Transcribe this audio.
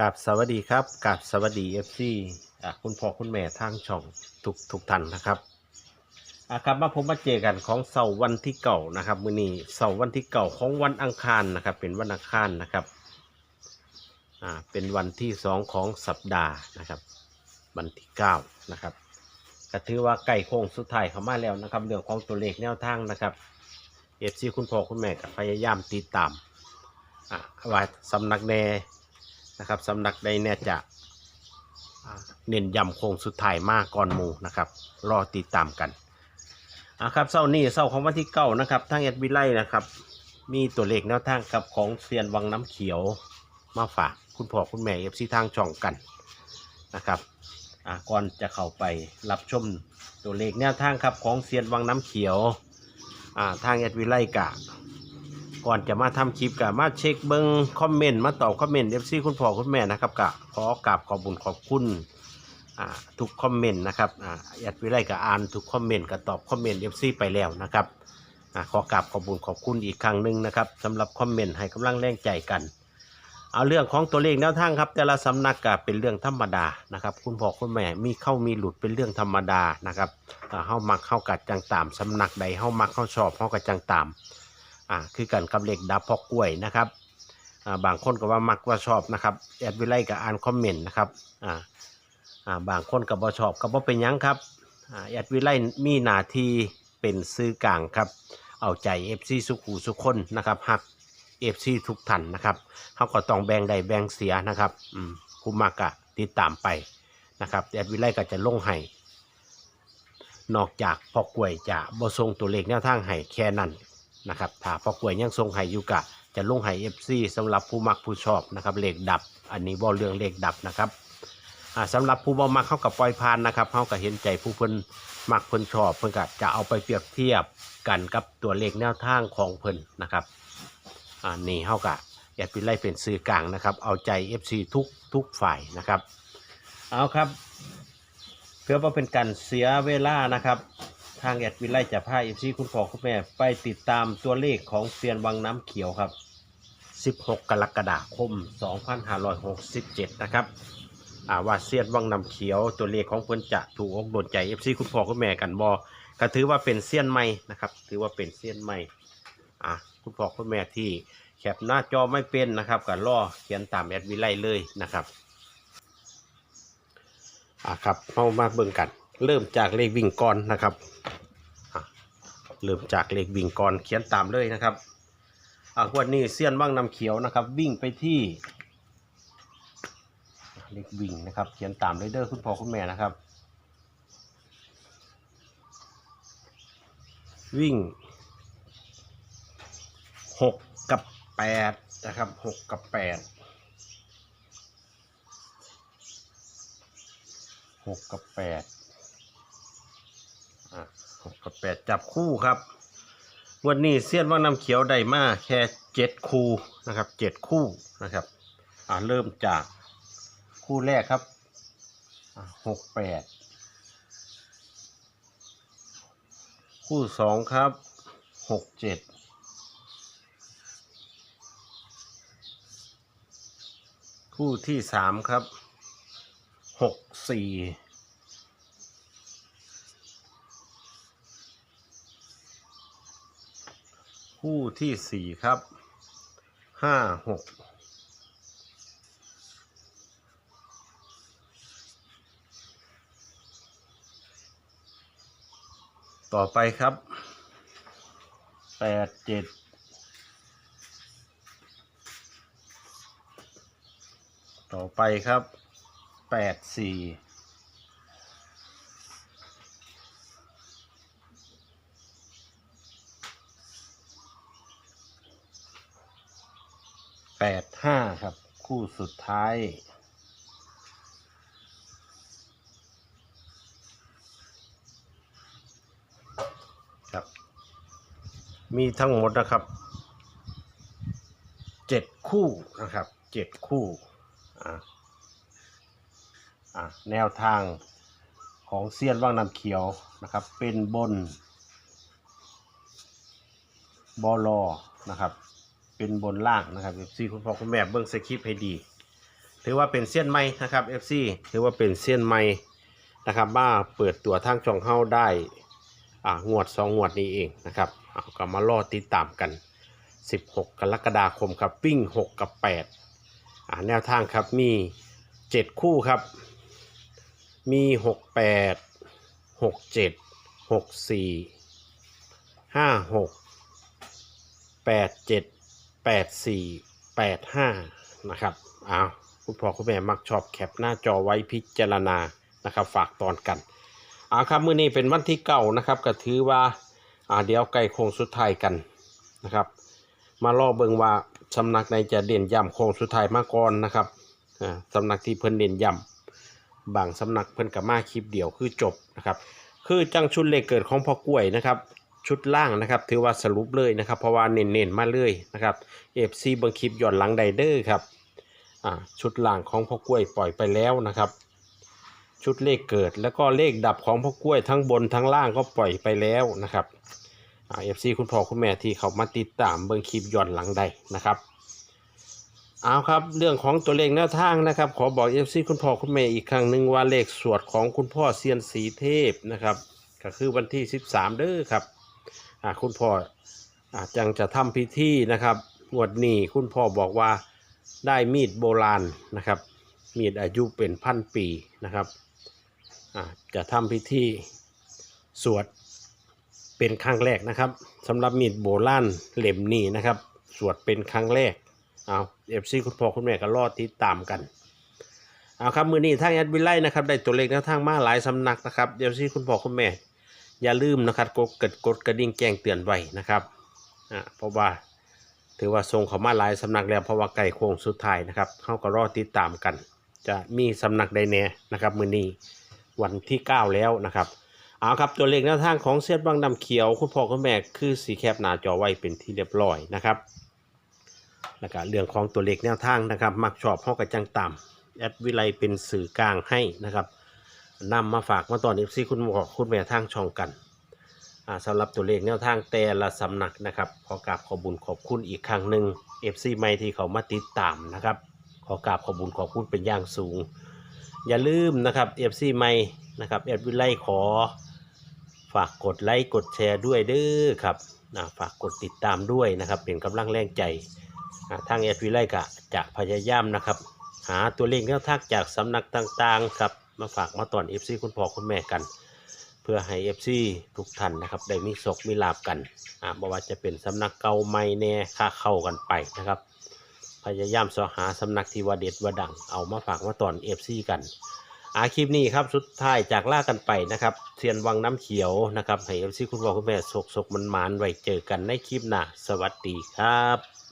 กับสวัสดีครับกับสวัสดีเอฟซีคุณพ่อคุณแม่ทางช่องทุกทุกท่านนะครับอะครับมาผมมาเจอกันของเสาร์วันที่เก่านะครับมื้อนี้เสาร์วันที่เก่าของวันอังคารนะครับ เป็นวันอังคารนะครับอ่าเป็นวันที่สองของสัปดาห์นะครับ วันที่เก้านะครับก็ถือว่าใกล้โค้งสุดท้ายเข้ามาแล้วนะครับเรื่องของตัวเลขแนวทางนะครับเอฟซีคุณพ่อคุณแม่ก็พยายามติดตามอ่าว่าสำนักแน นะครับสำนักใดเนี่ยจะเน้นย้ำโค้งสุดท้ายมากก่อนหมูนะครับรอติดตามกันอะครับเศร้านี้เศร้าของวันที่เก้านะครับทางเอ็ดวิไลนะครับ มีตัวเลขแนวทางกับของเซียนวังน้ำเขียวมาฝากคุณพ่อคุณแม่เอฟซีทางช่องกันนะครับอะก่อนจะเข้าไปรับชมตัวเลขแนวทางครับของเซียนวังน้ำเขียวอ่าทางเอ็ดวิไลกะ ก่อนจะมาทำคลิปกับมาเช็คเบิ้งคอมเมนต์มาตอบคอมเมนต์เอฟซีคุณพ่อคุณแม่นะครับกะขอกราบขอบบุญขอบคุณทุกคอมเมนต์นะครับอ่ายากวิไลกับอ่านทุกคอมเมนต์กับตอบคอมเมนต์เอฟซีไปแล้วนะครับอ่าขอกราบขอบบุญขอบคุณอีกครั้งหนึ่งนะครับสำหรับคอมเมนต์ให้กำลังแรงใจกัน เอาเรื่องของตัวเลขแนวทางครับ แต่ละสำนักก็เป็นเรื่องธรรมดานะครับ คุณพ่อคุณแม่มีเข้ามีหลุดเป็นเรื่องธรรมดานะครับอ่าเฮามักเข้ากัดจังตามสำนักใดเฮามักเข้าชอบเฮากัดจังตาม อ่าคือกันกับเหล็กดับพอกกล้วยนะครับอ่าบางคนก็ว่ามักว่าชอบนะครับแอดวิไลกับอ่านคอมเมนต์นะครับอ่าอ่าบางคนก็บ่ชอบก็บ่เป็นหยังครับอ่าแอดวิไลมีหน้าที่เป็นซื้อกลางครับ เอาใจ FC สุขูสุขคนนะครับฮัก FC ทุกท่านนะครับเขาก็ต้องแบ่งได้แบ่งเสียนะครับอืมผู้มากกะติดตามไปนะครับแอดวิไลก็จะลงให้นอกจากพอกกล้วยจะบ่ส่งตัวเลขแนวทางให้แค่นั้น นะครับถ้าพอกล้วยยังทรงไห้อยู่กะ จะลงไห้เอฟซีสำหรับผู้มักผู้ชอบนะครับเลขดับ อันนี้บ่เรื่องเลขดับนะครับอ่าสำหรับผู้บ่มักเข้ากับปล่อยพานนะครับเข้าก็เห็นใจผู้เพิ่นมักเพิ่นชอบเพิ่นก็จะเอาไปเปรียบเทียบกันกับตัวเลขแนวทางของเพิ่นนะครับอ่านี่เข้ากะอย่าไปไล่เป็นสื่อกลางนะครับ เอาใจ FC ทุกทุกฝ่ายนะครับ เอาครับ เพื่อว่าเป็นการเสียเวลานะครับ ทางแอดวิไล่จะพาเอฟซีคุณพ่อคุณแม่ ไปติดตามตัวเลขของเซียนวังน้ำเขียวครับ 16 กรกฎาคม 2567 นะครับอ่าว่าเซียนวังน้ำเขียวตัวเลขของเพิ่นจะถูกอกโดนใจเอฟซีคุณพ่อคุณแม่กันบอก็ถือว่าเป็นเซียนใหม่นะครับ ถือว่าเป็นเซียนใหม่อะคุณพ่อคุณแม่ที่แคปหน้าจอไม่เป็นนะครับก็รอเขียนตามแอดวิไล่เลยนะครับอะครับเข้ามาเบิ่งกัน เริ่มจากเลขวิ่งก่อนนะครับเริ่มจากเลขวิ่งก่อนเขียนตามเลยนะครับอะวันนี้เซียนว่างนำเขียวนะครับ วิ่งไปที่ เลขวิ่งนะครับ เขียนตามเลยเด้อคุณพ่อคุณแม่นะครับ วิ่งหกกับแปดนะครับหกกับแปดหกกับแปด อะหกกับแปดจับคู่ครับวันนี้เซียนว่าน้ำเขียวได้มาแค่เจ็ดคู่นะครับเจ็ดคู่นะครับ อ่าเริ่มจากคู่แรกครับหกแปดคู่สองครับหกเจ็ดคู่ที่สามครับหกสี่ คู่ที่สี่ครับห้าหกต่อไปครับแปดเจ็ดต่อไปครับแปดสี่ ห้าครับ คู่สุดท้าย ครับ มีทั้งหมดนะครับเจ็ดคู่นะครับเจ็ดคู่อ่าอ่าแนวทางของเซียนว่างน้ำเขียวนะครับ เป็นบนบอลอนะครับ เป็นบนล่างนะครับซีคุณพ่อคุณแม่เบิ้งสคริปต์ให้ดี ถือว่าเป็นเซียนใหม่นะครับ FC ถือว่าเป็นเซียนใหม่นะครับมาเปิดตัวทางช่องเฮาได้อ่างวดสองงวดนี้เองนะครับเอาก็มารอติดตามกัน 16 กรกฎาคมครับวิ่ง6 กับ 8อ่าแนวทางครับมี 7 คู่ครับ มี 68 67 64 56 87 84 85นะครับอ้าวคุณพ่อคุณแม่มักชอบแคปหน้าจอไว้พิจารณานะครับฝากตอนกันเอาครับมื้อนี้เป็นวันที่เก่านะครับก็ถือว่าอ่าเดี๋ยวใกล้โค้งสุดท้ายกันนะครับ มาล่อเบิงว่าสำนักในจะเด่นย่ำโค้งสุดท้ายมาก่อนนะครับอ่าสำนักที่เพิ่นเด่นย่ำบางสำนักเพิ่นกับมาคลิปเดียวคือจบนะครับ คือจังชุดเลขเกิดของพ่อกล้วยนะครับ ชุดล่างนะครับ ถือว่าสรุปเลยนะครับ เพราะว่าเน้นๆมาเลยนะครับเอฟซีเบิงคลิปย้อนหลังไดเดอร์ครับชุดล่างของพ่อกล้วยปล่อยไปแล้วนะครับ ชุดเลขเกิดแล้วก็เลขดับของพ่อกล้วยทั้งบนทั้งล่างก็ปล่อยไปแล้วนะครับเอฟซีคุณพ่อคุณแม่ที่เขามาติดตามเบิ้งคลิปย้อนหลังใดนะครับเอาครับเรื่องของตัวเลขแนวทางนะครับ ขอบอกเอฟซีคุณพ่อคุณแม่อีกครั้งหนึ่งว่าเลขสวดของคุณพ่อเซียนสีเทพนะครับ ก็คือวันที่ 13 เด้อครับ อ่าคุณพ่ออาจังจะทำพิธีนะครับงวดนี้คุณพ่อบอกว่าได้มีดโบราณนะครับ มีดอายุเป็นพันปีนะครับอ่าจะทำพิธีสวดเป็นครั้งแรกนะครับสำหรับมีดโบราณเล่มนี้นะครับ สวดเป็นครั้งแรกเอาเอฟซีคุณพ่อคุณแม่ก็รอติดตามกันเอาครับมือนี้ทางแอดวิไลนะครับได้ตัวเลขแนวทางมาหลายสำนักนะครับเดี๋ยวที่คุณพ่อคุณแม่ อย่าลืมนะครับกดกดกดกระดิ่งแจ้งเตือนไว้นะครับอ่าเพราะว่าถือว่าทรงเขามาหลายสำนักแล้วเพราะว่าไก่โค้งสุดท้ายนะครับเขาก็รอติดตามกัน จะมีสำนักใดแน่นะครับมือนี้วันที่ 9 แล้วนะครับเอาครับตัวเลขแนวทางของเสียดบางดำเขียว คุณพ่อคุณแม่คือสีแคบหน้าจอไว้เป็นที่เรียบร้อยนะครับแล้วก็เรื่องของตัวเลขแนวทางนะครับ มักชอบห้องกระจังต่ำแอดวิไลเป็นสื่อกลางให้นะครับ นำมาฝากมาตอนเอฟซีคุณหมอคุณแม่ทางช่องกันอ่าสำหรับตัวเลขแนวทางแต่ละสำนักนะครับ ขอกราบขอบุญขอบคุณอีกครั้งหนึ่งเอฟซีใหม่ที่เขามาติดตามนะครับ ขอกราบขอบุญขอบคุณเป็นอย่างสูง อย่าลืมนะครับเอฟซีใหม่นะครับแอดวิไลขอ ฝากกดไลค์กดแชร์ด้วยเด้อครับฝากกดติดตามด้วยนะครับ เป็นกำลังแรงใจทางเอสวีไลกะจะพยายามนะครับ หาตัวเลขแนวทางจากสำนักต่างๆครับ มาฝากมาตอน FC คุณพ่อคุณแม่กัน เพื่อให้ FC ทุกท่านนะครับได้มีศกมีลาบกันอ่าบ่ว่าจะเป็นสำนักเก่าใหม่แน่ค่าเข้ากันไปนะครับ พยายามสอหาสำนักที่ว่าเด็ดว่าดัง เอามาฝากมาตอน FC กันอาคลิปนี้ครับสุดท้ายจากล่ากันไปนะครับเทียนวังน้ำเขียวนะครับให้ FC คุณพ่อคุณแม่ศกศกมันมานไว้เจอกันในคลิปหน้าสวัสดีครับ